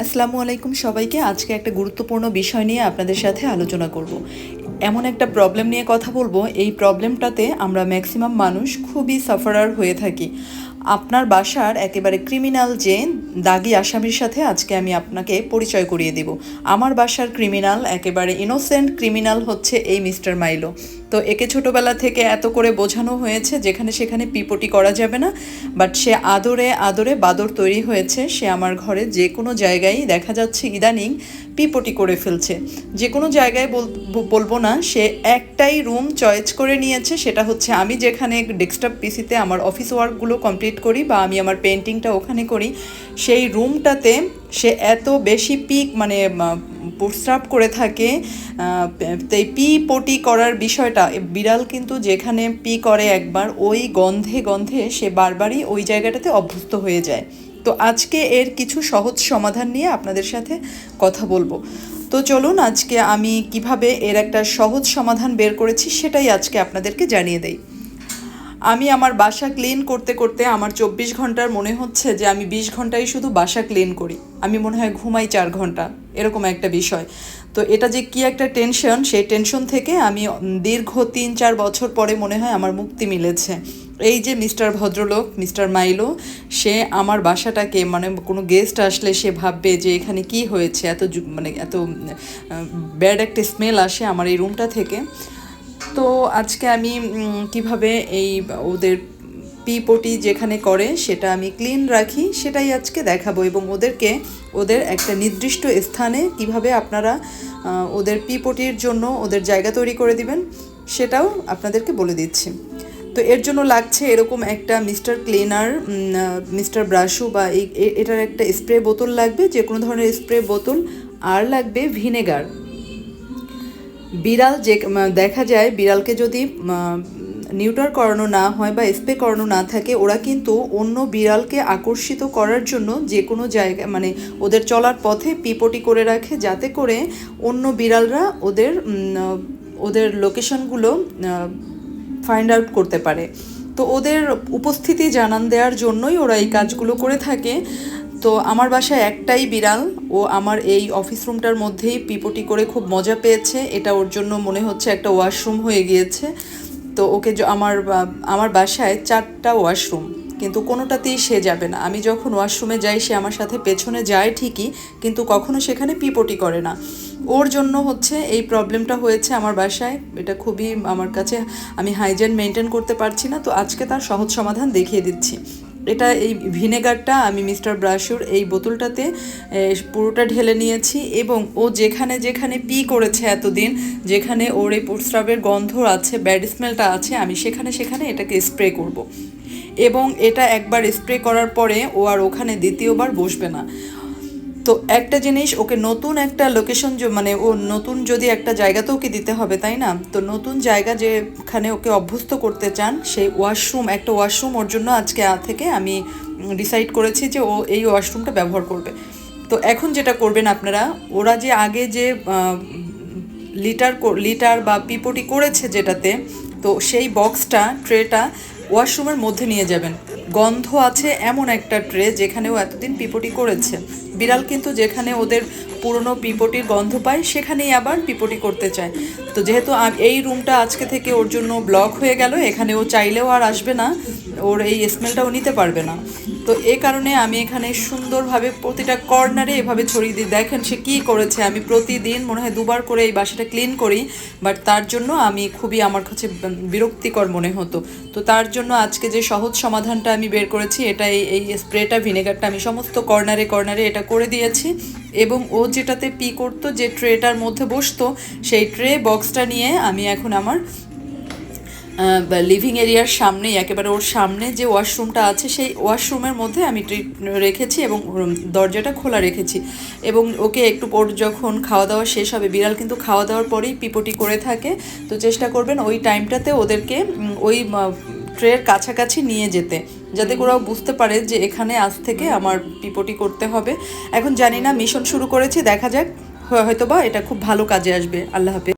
আসসালামু আলাইকুম সবাইকে। আজকে একটা গুরুত্বপূর্ণ বিষয় নিয়ে আপনাদের সাথে আলোচনা করব। এমন একটা প্রবলেম নিয়ে কথা বলব। এই প্রবলেমটাতে আমরা ম্যাক্সিমাম মানুষ খুবই সাফারার হয়ে থাকি। আপনার বাসার একেবারে ক্রিমিনাল যে দাগি আসামির সাথে আজকে আমি আপনাকে পরিচয় করিয়ে দেব। আমার বাসার ক্রিমিনাল একেবারে ইনোসেন্ট ক্রিমিনাল হচ্ছে এই মিস্টার মাইলো। তো একে ছোটোবেলা থেকে এত করে বোঝানো হয়েছে, যেখানে সেখানে পিপটি করা যাবে না বাট সে আদরে আদরে বাদর তৈরি হয়েছে। সে আমার ঘরে যে কোনো জায়গায় দেখা যাচ্ছে ইদানিং পিপটি করে ফেলছে। যে কোনো জায়গায় বলব না, সে একটাই রুম চয়েস করে নিয়েছে, সেটা হচ্ছে আমি যেখানে ডেস্কটপ পিসিতে আমার অফিস ওয়ার্কগুলো কমপ্লিট করি বা আমি আমার পেন্টিংটা ওখানে করি, সেই রুমটাতে সে এত বেশি পিক মানে প্রস্রাব করে থাকে তাই পি পটি করার বিষয়টা বিড়াল কিন্তু যেখানে পি করে একবার, ওই গন্ধে গন্ধে সে বারবারই ওই জায়গাটাতে অভ্যস্ত হয়ে যায়। তো আজকে এর কিছু সহজ সমাধান নিয়ে আপনাদের সাথে কথা বলব। তো চলুন আজকে আমি কীভাবে এর একটা সহজ সমাধান বের করেছি সেটাই আজকে আপনাদেরকে জানিয়ে দেই। আমি আমার বাসা ক্লিন করতে করতে আমার চব্বিশ ঘণ্টার মনে হচ্ছে যে আমি বিশ ঘন্টায় শুধু বাসা ক্লিন করি। আমি মনে হয় ঘুমাই চার ঘণ্টা, এরকম একটা বিষয়। তো এটা যে কি একটা টেনশন সেই টেনশন থেকে আমি দীর্ঘ তিন চার বছর পরে মনে হয় আমার মুক্তি মিলেছে। এই যে মিস্টার ভদ্রলোক মিস্টার মাইলো, সে আমার বাসাটাকে মানে কোনো গেস্ট আসলে সে ভাববে যে এখানে কি হয়েছে, এত মানে এত ব্যাড একটা স্মেল আসে আমার এই রুমটা থেকে। তো আজকে আমি কীভাবে এই ওদের পিপটি যেখানে করে সেটা আমি ক্লিন রাখি, সেটাই আজকে দেখাবো এবং ওদেরকে ওদের একটা নির্দিষ্ট স্থানে কীভাবে আপনারা ওদের পিপটির জন্য ওদের জায়গা তৈরি করে দিবেন, সেটাও আপনাদেরকে বলে দিচ্ছি। তো এর জন্য লাগছে এরকম একটা মিস্টার ক্লিনার মিস্টার ব্রাশু বা এটার একটা স্প্রে বোতল লাগবে যে কোনো ধরনের স্প্রে বোতল, আর লাগবে ভিনেগার। বিড়াল যে দেখা যায় বিড়ালকে যদি নিউটার করানো না হয় বা স্প্রে করানো না থাকে, ওরা কিন্তু অন্য বিড়ালকে আকর্ষিত করার জন্য যে কোনো জায়গা মানে ওদের চলার পথে পিপটি করে রাখে যাতে করে অন্য বিড়ালরা ওদের ওদের লোকেশনগুলো ফাইন্ড আউট করতে পারে। তো ওদের উপস্থিতি জানান দেওয়ার জন্যই ওরা এই কাজগুলো করে থাকে। তো আমার বাসায় একটাই বিড়াল। ও আমার এই অফিস রুমটার মধ্যেই পিপটি করে খুব মজা পেয়েছে। এটা ওর জন্য মনে হচ্ছে একটা ওয়াশরুম হয়ে গিয়েছে। তো ওকে আমার আমার বাসায় চারটা ওয়াশরুম কিন্তু কোনোটাতেই সে যাবে না। আমি যখন ওয়াশরুমে যাই, সে আমার সাথে পেছনে যায় ঠিকই, কিন্তু কখনো সেখানে পিপটি করে না। ওর জন্য হচ্ছে এই প্রবলেমটা হয়েছে আমার বাসায়। এটা খুবই আমার কাছে, আমি হাইজেন মেনটেন করতে পারছি না। তো আজকে তার সহজ সমাধান দেখিয়ে দিচ্ছি। এটা এই ভিনেগারটা আমি মিস্টার ব্রাশুর এই বোতলটাতে পুরোটা ঢেলে নিয়েছি এবং ও যেখানে যেখানে পি করেছে এতদিন, যেখানে ওর এই প্রস্রাবের গন্ধ আছে, ব্যাড স্মেলটা আছে, আমি সেখানে সেখানে এটাকে স্প্রে করব। এবং এটা একবার স্প্রে করার পরে ও আর ওখানে দ্বিতীয়বার বসবে না তো একটা জিনিস, ওকে নতুন একটা লোকেশন মানে ও নতুন যদি একটা জায়গা তো ওকে দিতে হবে, তাই না? তো নতুন জায়গা যেখানে ওকে অভ্যস্ত করতে চান, সেই ওয়াশরুম একটা ওয়াশরুম ওর জন্য আজকে থেকে আমি ডিসাইড করেছি যে, ও এই ওয়াশরুমটা ব্যবহার করবে। তো এখন যেটা করবেন আপনারা, ওরা যে আগে যে লিটার লিটার বা পিপটি করেছে যেটাতে, তো সেই বক্সটা ট্রেটা ওয়াশরুমের মধ্যে নিয়ে যাবেন। গন্ধ আছে এমন একটা ট্রে যেখানে ও এতদিন পিপটি করেছে। বিড়াল কিন্তু যেখানে ওদের পুরনো পিপটির গন্ধ পায়, সেখানেই আবার পিপটি করতে চায়। তো যেহেতু এই রুমটা আজকে থেকে ওর জন্য ব্লক হয়ে গেল, এখানে ও চাইলেও আর আসবে না, ওর এই স্মেলটাও নিতে পারবে না। তো এই কারণে আমি এখানে সুন্দরভাবে প্রতিটা কর্নারে এভাবে ছড়িয়ে দিই। দেখেন সে কী করেছে, আমি প্রতিদিন মনে হয় দুবার করে এই বাসাটা ক্লিন করি, বাট তার জন্য আমি খুবই আমার কাছে বিরক্তিকর মনে হতো। তো তার জন্য আজকে যে সহজ সমাধানটা আমি বের করেছি, এটা এই এই স্প্রেটা, ভিনেগারটা আমি সমস্ত কর্নারে কর্নারে এটা করে দিয়েছি এবং ও যেটাতে পি করতো, যে ট্রেটার মধ্যে বসতো, সেই ট্রে বক্সটা নিয়ে আমি এখন আমার লিভিং এরিয়ার সামনেই, একেবারে ওর সামনে যে ওয়াশরুমটা আছে, সেই ওয়াশরুমের মধ্যে আমি ট্রিট রেখেছি এবং দরজাটা খোলা রেখেছি এবং ওকে একটু পর যখন খাওয়া দাওয়া শেষ হবে, বিড়াল কিন্তু খাওয়া দাওয়ার পরেই পিপটি করে থাকে, তো চেষ্টা করবেন ওই টাইমটাতে ওদেরকে ওই ট্রের কাছাকাছি নিয়ে যেতে, যাতে ওরাও বুঝতে পারে যে এখানে আজ থেকে আমার পিপটি করতে হবে। এখন জানি না, মিশন শুরু করেছি, দেখা যাক। হয়তোবা এটা খুব ভালো কাজে আসবে। আল্লাহ হাফেজ।